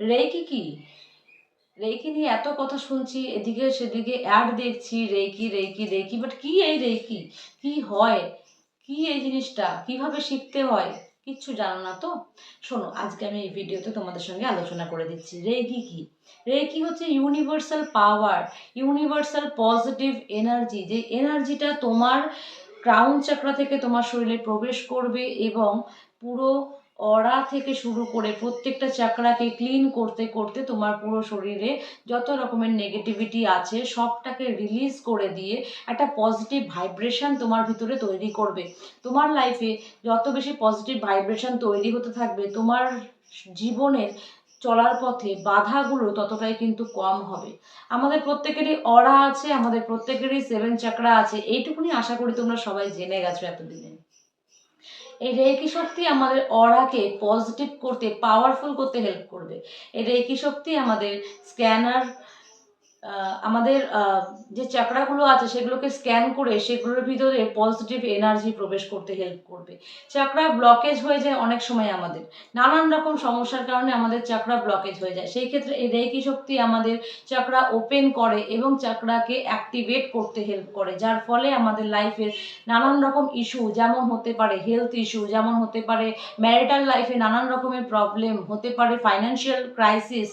Reiki কি? Reiki নিয়ে এত কথা শুনছি, এদিকে সেদিকে অ্যাড দেখছি রেকি রেকি রেকি বাট কি এই রেকি কি হয়? কি এই জিনিসটা? কীভাবে শিখতে হয়? কিচ্ছু জানো না তো? শোনো, আজকে আমি এই ভিডিওতে তোমাদের সঙ্গে আলোচনা করে দিচ্ছি। রেকি কি? রেকি হচ্ছে universal power universal positive energy যে এনার্জিটা তোমার ক্রাউন চাকরা থেকে তোমার শরীরে প্রবেশ করবে এবং পুরো অরা থেকে শুরু করে প্রত্যেকটা চাকরাকে ক্লিন করতে করতে তোমার পুরো শরীরে যত রকমের নেগেটিভিটি আছে, সবটাকে রিলিজ করে দিয়ে একটা পজিটিভ ভাইব্রেশন তোমার ভিতরে তৈরি করবে। তোমার লাইফে যত বেশি পজিটিভ ভাইব্রেশন তৈরি হতে থাকবে, তোমার জীবনের চলার পথে বাধাগুলো ততটাই কিন্তু কম হবে। আমাদের প্রত্যেকেরই অরা আছে, আমাদের প্রত্যেকেরই সেভেন চাকরা আছে, এইটুকুনি আশা করি তোমরা সবাই জেনে গেছো এতদিনে। এই রেকি শক্তি আমাদের অরাকে পজিটিভ করতে পাওয়ারফুল করতে হেল্প করবে। এই রেকি শক্তি আমাদের স্ক্যানার আমাদের যে চাকরাগুলো আছে সেগুলোকে স্ক্যান করে সেগুলোর ভিতরে পজিটিভ এনার্জি প্রবেশ করতে হেল্প করবে। চাকরা ব্লকেজ হয়ে যায় অনেক সময় আমাদের। নানান রকম সমস্যার কারণে আমাদের চাকরা ব্লকেজ হয়ে যায়। সেই ক্ষেত্রে এই রেকি শক্তি আমাদের চাকরা ওপেন করে এবং চাকরাকে অ্যাক্টিভেট করতে হেল্প করে, যার ফলে আমাদের লাইফের নানান রকম ইস্যু যেমন হতে পারে হেলথ ইস্যু যেমন হতে পারে ম্যারিটাল লাইফে নানান রকমের প্রবলেম হতে পারে ফাইন্যান্সিয়াল ক্রাইসিস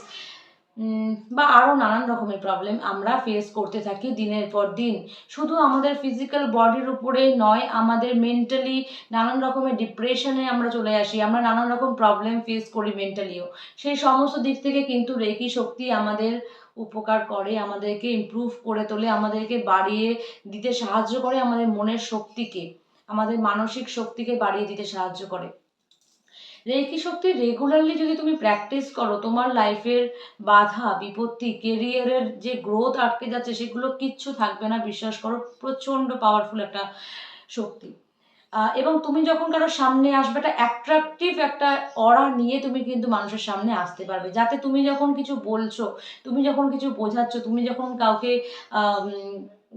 বা আরও নানান রকমের প্রবলেম আমরা ফেস করতে থাকি দিনের পর দিন। শুধু আমাদের ফিজিক্যাল বডির উপরেই নয়, আমাদের মেন্টালি নানান রকমের ডিপ্রেশনে আমরা চলে আসি, আমরা নানান রকম প্রবলেম ফেস করি মেন্টালিও সেই সমস্ত দিক থেকে কিন্তু রেকি শক্তি আমাদের উপকার করে, আমাদেরকে ইমপ্রুভ করে তোলে, আমাদেরকে বাড়িয়ে দিতে সাহায্য করে আমাদের মনের শক্তিকে, আমাদের মানসিক শক্তিকে বাড়িয়ে দিতে সাহায্য করে। রেকি শক্তি রেগুলারলি যদি তুমি প্র্যাকটিস করো, তোমার লাইফের বাধা, বিপত্তি কেরিয়ারের যে গ্রোথ আটকে যাচ্ছে, সেগুলো কিচ্ছু থাকবে না, বিশ্বাস করো, প্রচণ্ড পাওয়ারফুল একটা শক্তি। এবং তুমি যখন কারও সামনে আসবে একটা অ্যাট্রাকটিভ একটা অরা নিয়ে তুমি কিন্তু মানুষের সামনে আসতে পারবে। যাতে তুমি যখন কিছু বলছো, তুমি যখন কিছু বোঝাচ্ছ, তুমি যখন কাউকে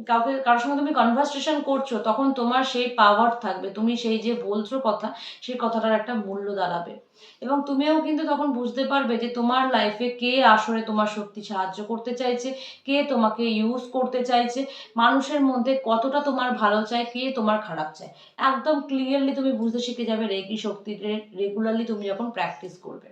কাউকে, কারোর সঙ্গে তুমি কনভারসেশন করছ, তখন তোমার সেই পাওয়ার থাকবে। তুমি সেই যে বলছো কথা, সেই কথাটার একটা মূল্য দাঁড়াবে। এবং তুমিও কিন্তু তখন বুঝতে পারবে যে তোমার লাইফে কে আসলে তোমার সত্যি সাহায্য করতে চাইছে, কে তোমাকে ইউজ করতে চাইছে, মানুষের মধ্যে কতটা তোমার ভালো চায়, কে তোমার খারাপ চায়। একদম ক্লিয়ারলি তুমি বুঝতে শিখে যাবে রেকি শক্তি রেগুলারলি তুমি যখন প্র্যাকটিস করবে।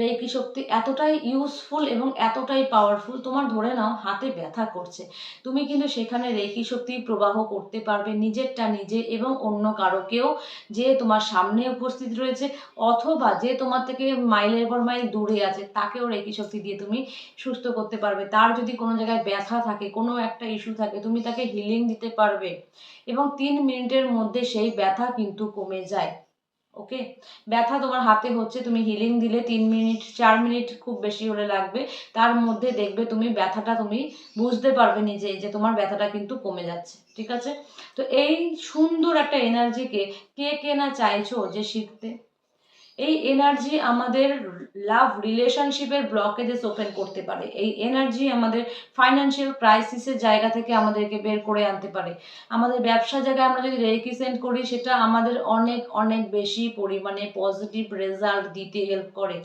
রেকি শক্তি এতটাই ইউজফুল এবং এতটাই পাওয়ারফুল তোমার ধরে নাও, হাতে ব্যথা করছে। তুমি কিন্তু সেখানে রেকি শক্তি প্রবাহ করতে পারবে নিজেরটা নিজে এবং অন্য কারোকেও যে তোমার সামনে উপস্থিত রয়েছে অথবা যে তোমার থেকে মাইলের পর মাইল দূরে আছে, তাকেও রেকি শক্তি দিয়ে তুমি সুস্থ করতে পারবে। তার যদি কোনো জায়গায় ব্যথা থাকে, কোনো একটা ইস্যু থাকে, তুমি তাকে হিলিং দিতে পারবে এবং তিন মিনিটের মধ্যে সেই ব্যথা কিন্তু কমে যায়। ওকে ব্যথা তোমার হাতে হচ্ছে, তুমি হিলিং দিলে তিন মিনিট, চার মিনিট খুব বেশি হলে লাগবে। তার মধ্যে দেখবে তুমি ব্যথাটা তুমি বুঝতে পারবে নিজে যে তোমার ব্যথাটা কিন্তু কমে যাচ্ছে, ঠিক আছে? তো এই সুন্দর একটা এনার্জিকে কে কে না চাইছো যে শিখতে? এই এনার্জি আমাদের লাভ রিলেশনশিপের ব্লকেজেস ওপেন করতে পারে। এই এনার্জি আমাদের ফাইন্যান্সিয়াল ক্রাইসিসের জায়গা থেকে আমাদেরকে বের করে আনতে পারে। আমাদের ব্যবসা জায়গায় আমরা যদি রেকি সেন্ড করি, সেটা আমাদের অনেক অনেক বেশি পরিমাণে পজিটিভ রেজাল্ট দিতে হেল্প করে।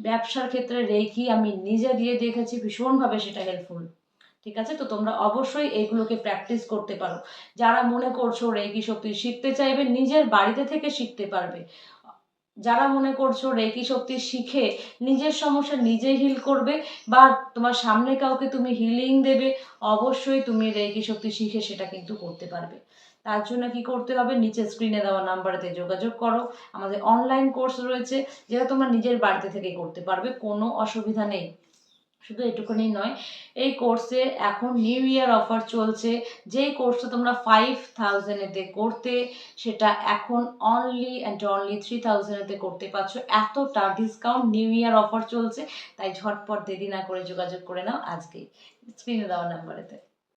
ব্যবসার ক্ষেত্রে রেকি আমি নিজে দিয়ে দেখেছি, ভীষণভাবে সেটা হেল্পফুল ঠিক আছে? তো তোমরা অবশ্যই এগুলোকে প্র্যাকটিস করতে পারো। যারা মনে করছ রেকি শক্তি শিখতে চাইবে, নিজের বাড়িতে থেকে শিখতে পারবে। যারা মনে করছ রেকি শক্তি শিখে নিজের সমস্যা নিজে হিল করবে বা তোমার সামনে কাউকে তুমি হিলিং দেবে, অবশ্যই তুমি রেকি শক্তি শিখে সেটা কিন্তু করতে পারবে। তার জন্য কি করতে হবে? নিচে স্ক্রিনে দেওয়া নাম্বারতে যোগাযোগ করো। আমাদের অনলাইন কোর্স রয়েছে, যেটা তোমার নিজের বাড়িতে থেকে করতে পারবে, কোনো অসুবিধা নেই। শুধু এটুকুনি নয়, এই কোর্সে এখন নিউ ইয়ার অফার চলছে। যেই কোর্সটা তোমরা ফাইভ থাউজেন্ডেতে করতে, সেটা এখন অনলি অ্যান্ড অনলি থ্রি থাউজেন্ডেতে করতে পারছ। এতটা ডিসকাউন্ট নিউ ইয়ার অফার চলছে, তাই ঝটপট দেরি না করে যোগাযোগ করে নাও আজকেই। স্ক্রিনে দেওয়া নাম্বারেতে